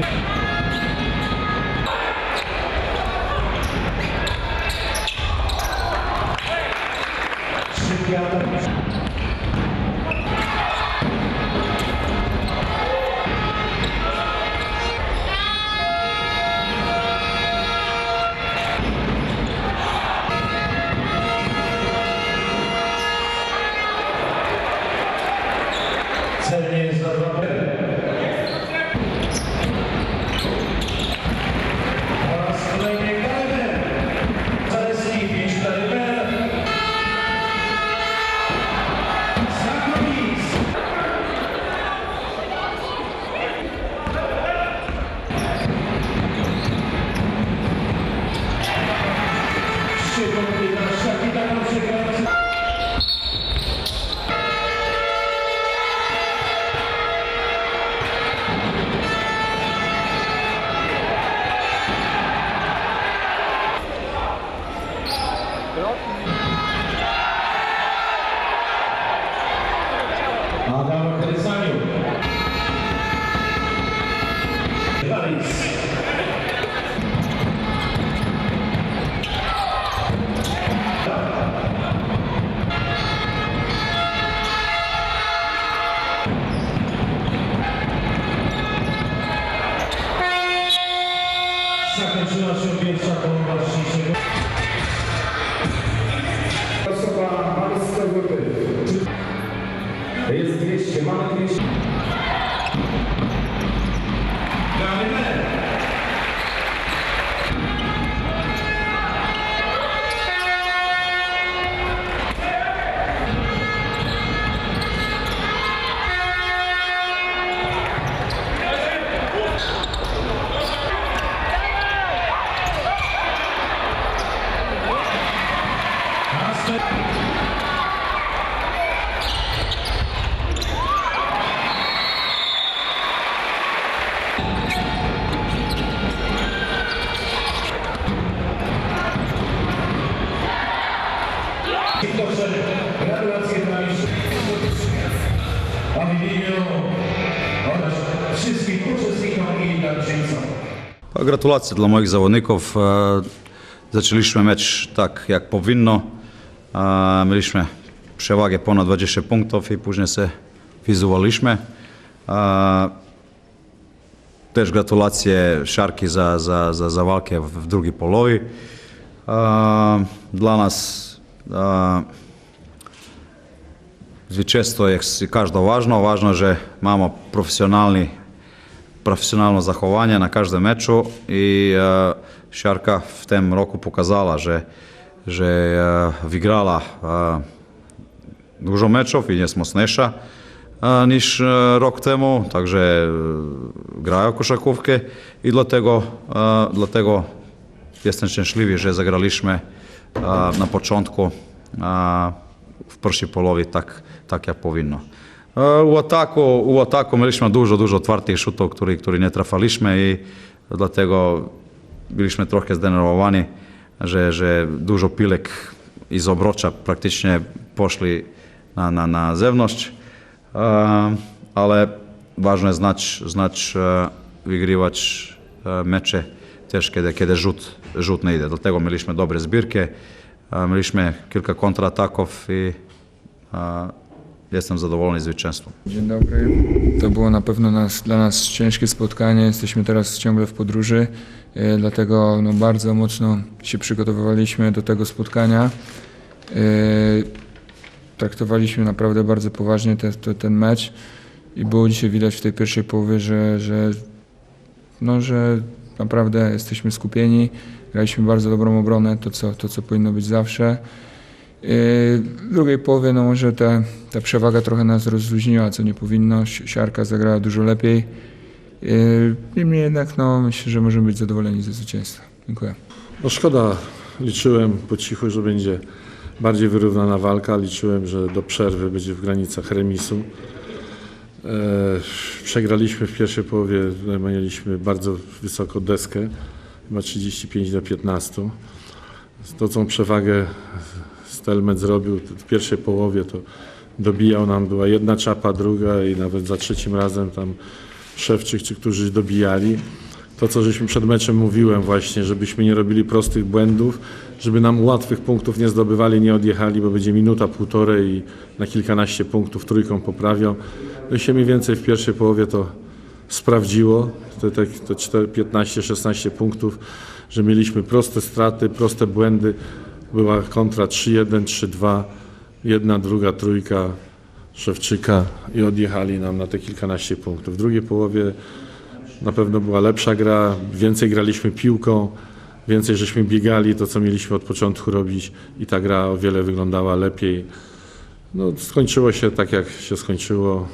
Thank you. Gratulacje dla moich zawodników. E, Zaczęliśmy mecz tak jak powinno. E, Mieliśmy przewagę ponad 20 punktów i później się wizualiśmy. E, Też gratulacje Szarki za, za, za, za walkę w drugiej połowie. Dla nas e, zwycięstwo jest każde ważne. Ważne, że mamy profesjonalny profesjonalno zachowanie na każdym meczu i e, Siarka w tym roku pokazała, że, że e, wygrała e, dużo meczów i jest mocniejsza niż rok temu, także grają koszykówkę i dlatego, dlatego jestem szczęśliwy, że zagraliśmy na początku w pierwszej połowie tak, tak jak powinno. E, U ataku, u ataku mieliśmy dużo, dużo otwartych szutów, które, które nie trafaliśmy i dlatego byliśmy trochę zdenerwowani, że, że dużo pilek iz obrocza praktycznie poszli na, na, na zewnątrz. E, ale ważne jest znać, znać e, wygrywać e, mecze też kiedy, kiedy rzut, rzut nie idzie. Dlatego mieliśmy dobre zbirki, e, mieliśmy kilka kontrataków i e, jestem zadowolony zwycięstwem. Dzień dobry. To było na pewno nas, dla nas ciężkie spotkanie. Jesteśmy teraz ciągle w podróży, e, dlatego no, bardzo mocno się przygotowywaliśmy do tego spotkania. E, Traktowaliśmy naprawdę bardzo poważnie te, te, ten mecz i było dzisiaj widać w tej pierwszej połowie, że, że, no, że naprawdę jesteśmy skupieni. Graliśmy bardzo dobrą obronę, to co, to co powinno być zawsze. Yy, drugiej połowie no może ta, ta przewaga trochę nas rozluźniła, co nie powinno. Si- Siarka zagrała dużo lepiej. Yy, Niemniej jednak no, myślę, że możemy być zadowoleni ze zwycięstwa. Dziękuję. No szkoda, liczyłem po cichu, że będzie bardziej wyrównana walka. Liczyłem, że do przerwy będzie w granicach remisu. E, przegraliśmy w pierwszej połowie, mieliśmy bardzo wysoką deskę, chyba 35 do 15. To, tą przewagę Stelmet zrobił w pierwszej połowie, to dobijał nam, była jedna czapa, druga i nawet za trzecim razem tam Szewczyk, czy którzy dobijali. To, co żeśmy przed meczem mówiłem właśnie, żebyśmy nie robili prostych błędów, żeby nam łatwych punktów nie zdobywali, nie odjechali, bo będzie minuta, półtorej i na kilkanaście punktów trójką poprawią. No i się mniej więcej w pierwszej połowie to sprawdziło, te, te, te 15-16 punktów, że mieliśmy proste straty, proste błędy. Była kontra 3-1, 3-2, jedna, druga, trójka Szewczyka i odjechali nam na te kilkanaście punktów. W drugiej połowie na pewno była lepsza gra, więcej graliśmy piłką, więcej żeśmy biegali, to co mieliśmy od początku robić i ta gra o wiele wyglądała lepiej. No, skończyło się tak, jak się skończyło.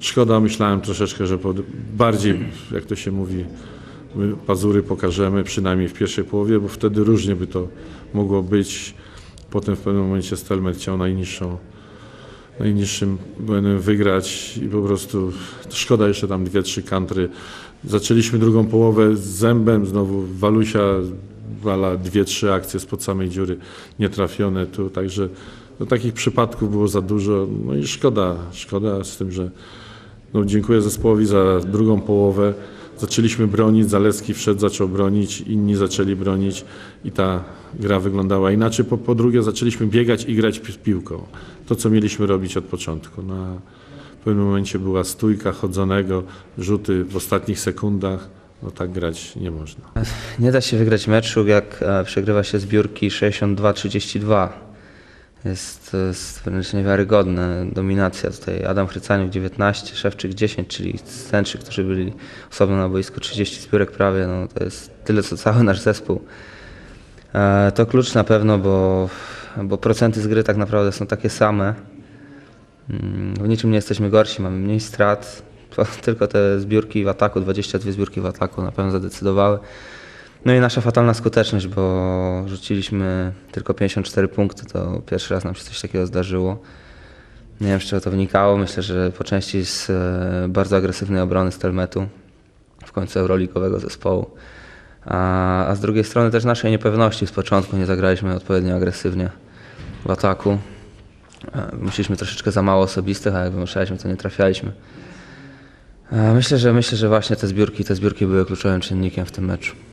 Szkoda, myślałem troszeczkę, że bardziej, jak to się mówi, pazury pokażemy, przynajmniej w pierwszej połowie, bo wtedy różnie by to mogło być. Potem w pewnym momencie Stelmer chciał najniższą, najniższym wygrać i po prostu szkoda jeszcze tam dwie, trzy kantry. Zaczęliśmy drugą połowę z zębem, znowu Walusia wala dwie, trzy akcje spod samej dziury nietrafione tu, także no, takich przypadków było za dużo, no i szkoda, szkoda z tym, że no, dziękuję zespołowi za drugą połowę. Zaczęliśmy bronić, Zalewski wszedł, zaczął bronić, inni zaczęli bronić i ta gra wyglądała inaczej. Po, po drugie zaczęliśmy biegać i grać pi- piłką. To, co mieliśmy robić od początku. Na w pewnym momencie była stójka chodzonego, rzuty w ostatnich sekundach. No tak grać nie można. Nie da się wygrać meczu, jak e, przegrywa się zbiórki 62-32. Jest, jest wręcz niewiarygodne. Dominacja tutaj. Adam Chrycaniuk 19, Szewczyk 10, czyli scenczy, którzy byli osobno na boisku 30 zbiórek prawie. No, to jest tyle, co cały nasz zespół. E, To klucz na pewno, bo, bo procenty z gry tak naprawdę są takie same. Mm, W niczym nie jesteśmy gorsi, mamy mniej strat. Tylko te zbiórki w ataku, 22 zbiórki w ataku na pewno zadecydowały. No i nasza fatalna skuteczność, bo rzuciliśmy tylko 54 punkty, to pierwszy raz nam się coś takiego zdarzyło. Nie wiem, z czego to wynikało. Myślę, że po części z e, bardzo agresywnej obrony Stelmetu, w końcu euroligowego zespołu. A, a z drugiej strony też naszej niepewności z początku nie zagraliśmy odpowiednio agresywnie w ataku. E, Myśleliśmy troszeczkę za mało osobistych, a jak wymuszaliśmy, to nie trafialiśmy. E, Myślę, że myślę, że właśnie te zbiórki, te zbiórki były kluczowym czynnikiem w tym meczu.